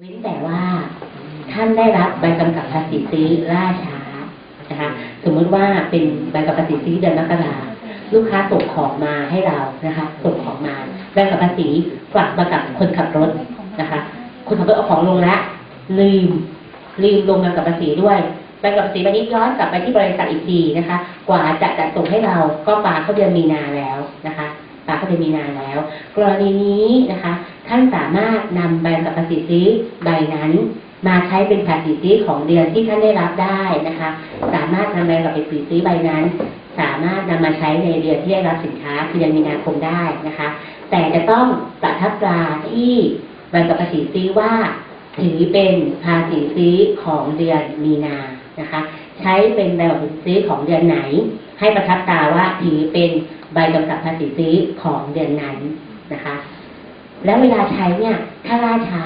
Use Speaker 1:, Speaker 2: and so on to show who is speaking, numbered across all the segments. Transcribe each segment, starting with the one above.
Speaker 1: เว้นแต่ว่าท่านได้รับใบกำกับภาษีซื้อล่าช้านะคะสมมติว่าเป็นใบกำกับภาษีซื้อเดือนมกราลูกค้าส่งของมาให้เรานะคะส่งของมาใบกำกับภาษีฝากมากับคนขับรถนะคะ คนขับรถเอาของลงแล้วลืมลืมลงใบกำกับภาษีด้วยใบกำกับภาษีใบนี้ย้อนกลับไปที่บริษัทอีกทีนะคะ กว่าจะจัดส่งให้เราก็ปาเข้าเดือนมีนาแล้วนะคะปาเข้าเดือนมีนาแล้ว กรณีนี้นะคะ ท่านสามารถนำใบกำกับภาษีซีใบนั้น มาใช้เป็นภาษีซื้อของเดือนที่ท่านได้รับได้นะคะ สามารถนำใบกำกับภาษีซื้อใบนั้น สามารถนำมาใช้ในเดือนที่ได้รับสินค้าคือเดือนมีนาคมได้นะคะ แต่จะต้องประทับตราที่ใบกำกับภาษีซีว่าถือเป็นภาษีซื้อของเดือนมีนานะคะ ใช้เป็นใบกำกับภาษีซื้อของเดือนไหน ให้ประทับตราว่าถือเป็นใบกำกับภาษีซื้อของเดือนนั้นนะคะ แล้วเวลาใช้เนี่ย ถ้าล่าช้า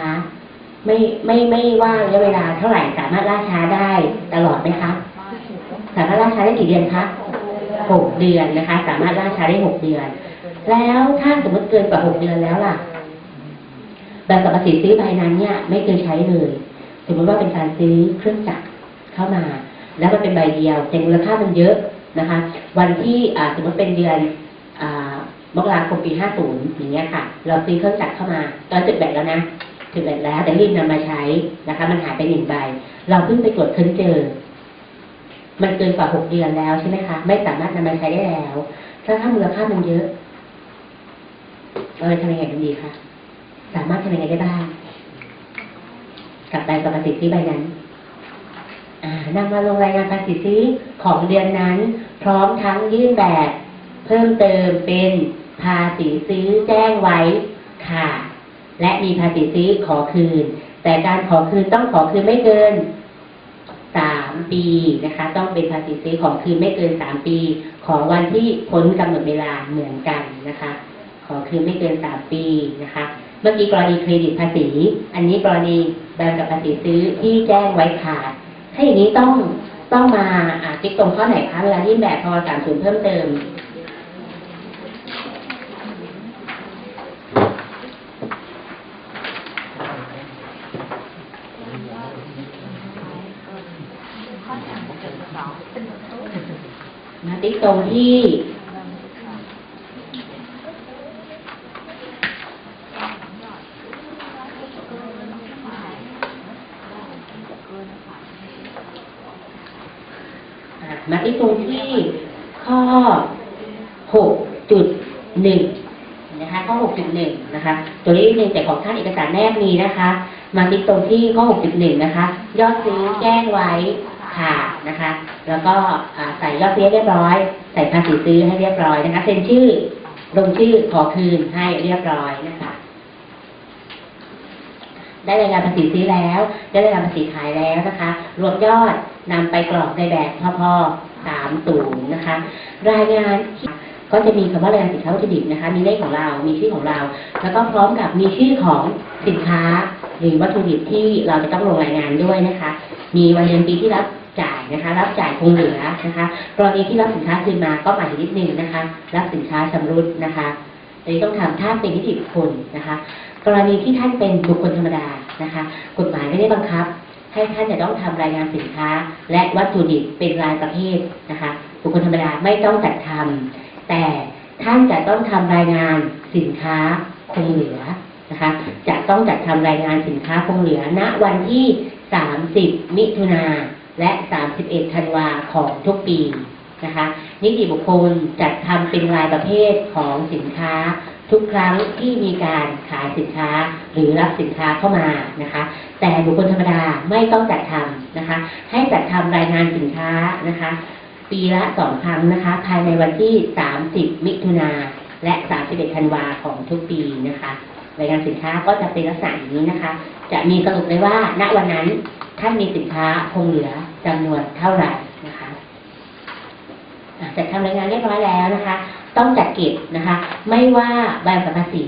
Speaker 1: ไม่ไม่ไม่ว่าระยะเวลาเท่าไหร่สามารถล่าช้าได้ตลอดไหมคะ สามารถล่าช้าได้กี่เดือนคะหกเดือนนะคะ สามารถล่าช้าได้หกเดือน แล้วถ้าสมมติเกินกว่าหกเดือนแล้วล่ะแบบกับภาษีซื้อใบนั้นเนี่ย ไม่เคยใช้เลย สมมติว่าเป็นการซื้อเครื่องจักรเข้ามา แล้วมันเป็นใบเดียวแต่มูลค่ามันเยอะนะคะ วันที่อ่าสมมติเป็นเดือน มกราคมปี 50 อย่างเงี้ยค่ะ เราซื้อเครื่องจักรเข้ามาตอนจุดแบตแล้วนะจุดแบตแล้ว แต่รีบนำมาใช้นะคะ มันหายไปหนึ่งใบ เราเพิ่งไปตรวจค้นเจอ มันเกินกว่าหกเดือนแล้วใช่ไหมคะ ไม่สามารถนำมาใช้ได้แล้ว ถ้าถ้ามูลค่ามันเยอะเราจะทำยังไงกันดีคะสามารถทำยังไงได้บ้างกลับใบกับภาษีซื้อใบนั้นอ่านำมาลงรายงานภาษีซื้อของเดือนนั้น พร้อมทั้งยื่นแบบ เพิ่มเติมเป็น ภาษีซื้อแจ้งไว้ค่ะ และมีภาษีซื้อขอคืน แต่การขอคืนต้องขอคืนไม่เกินสามปีนะคะ ต้องเป็นภาษีซื้อของคืนไม่เกินสามปี ของวันที่พ้นกำหนดเวลาเหมือนกันนะคะ ขอคืนไม่เกินสามปีนะคะ เมื่อกี้กรณีเครดิตภาษี อันนี้กรณีใบกำกับภาษีซื้อที่แจ้งไว้ขาดถ้าอย่างนี้ต้องต้องมาอ่าติ๊กตรงข้อไหนคะเวลายื่นแบบพอสามศูนย์เพิ่มเติม มาติ๊กตรงที่อะมาที่ตรงที่ข้อ 6.1 นะคะ ข้อ 6.1 นะคะ ตัวนี้นิดนึงแต่ของท่านเอกสารแนบมีนะคะ มาที่ตรงที่ข้อ 6.1 นะคะ ยอดซื้อแจ้งไว้ ค่ะนะคะ แล้วก็ใส่ยอดซื้อเรียบร้อย ใส่ภาษีซื้อให้เรียบร้อยนะคะเซ็นชื่อลงชื่อขอคืนให้เรียบร้อยนะคะ ได้รายงานภาษีซื้อแล้ว ได้รายงานภาษีขายแล้วนะคะ รวมยอดนำไปกรอกในแบบพพ30นะคะ รายงานก็จะมีคำว่ารายงานสินค้าวัตถุดิบนะคะ มีเลขของเรา มีชื่อของเรา แล้วก็พร้อมกับมีชื่อของสินค้าหรือวัตถุดิบที่เราจะต้องลงรายงานด้วยนะคะ มีวันเดือนปีที่รับ จ่ายนะคะ รับจ่ายคงเหลือนะคะกรณีที่รับสินค้าคืนมาก็หมายถึงนิดนึงนะคะ รับสินค้าชำรุดนะคะอันนี้ต้องทำถ้าเป็นนิติบุคคลนะคะ กรณีที่ท่านเป็นบุคคลธรรมดานะคะ กฎหมายไม่ได้บังคับ ให้ท่านจะต้องทำรายงานสินค้า และวัตถุดิบเป็นรายประเภทนะคะ บุคคลธรรมดาไม่ต้องจัดทำแต่ท่านจะต้องทำรายงานสินค้าคงเหลือนะคะ จะต้องจัดทำรายงานสินค้าคงเหลือณวันที่ 30 มิถุนา และ 31 ธันวาของทุกปีนะคะนิติบุคคลจัดทำเป็นรายประเภทของสินค้า ทุกครั้งที่มีการขายสินค้าหรือรับสินค้าเข้ามานะคะ แต่บุคคลธรรมดาไม่ต้องจัดทำนะคะ ให้จัดทำรายงานสินค้านะคะ ปีละสองครั้งนะคะ ภายในวันที่ 30 มิถุนาและ 31 ธันวาของทุกปีนะคะรายงานสินค้าก็จะเป็นลักษณะอย่างนี้นะคะ จะมีสรุปเลยว่าณวันนั้นท่านมีสินค้าคงเหลือ จำนวนเท่าไหร่นะคะอะจัดทำรายงานเรียบร้อยแล้วนะคะ ต้องจัดเก็บนะคะ ไม่ว่าใบกำกับภาษี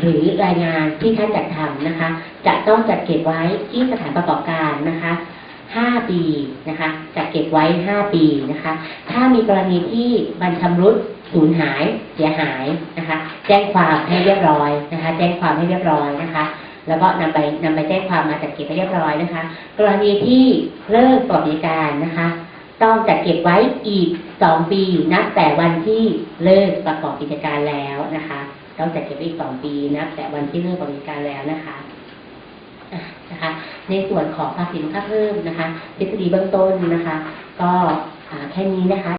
Speaker 1: หรือรายงานที่ท่านจัดทำนะคะ จะต้องจัดเก็บไว้ที่สถานประกอบการนะคะ5ปีนะคะ จัดเก็บไว้5ปีนะคะ ถ้ามีกรณีที่บรรชำรุดสูญหายเสียหายนะคะ แจ้งความให้เรียบร้อยนะคะ แจ้งความให้เรียบร้อยนะคะ แล้วก็นำไปนำไปแจ้งความมาจัดเก็บไปเรียบร้อยนะคะ กรณีที่เลิกสวัสดิการนะคะ ต้องจัดเก็บไว้อีกสองปีนับแต่วันที่เลิกประกอบกิจการแล้วนะคะ ต้องจัดเก็บอีกสองปีนับแต่วันที่เลิกประกอบกิจการแล้วนะคะนะคะในส่วนของภาษีมูลค่าเพิ่มนะคะทฤษฎีเบื้องต้นนะคะ ก็แค่นี้นะคะ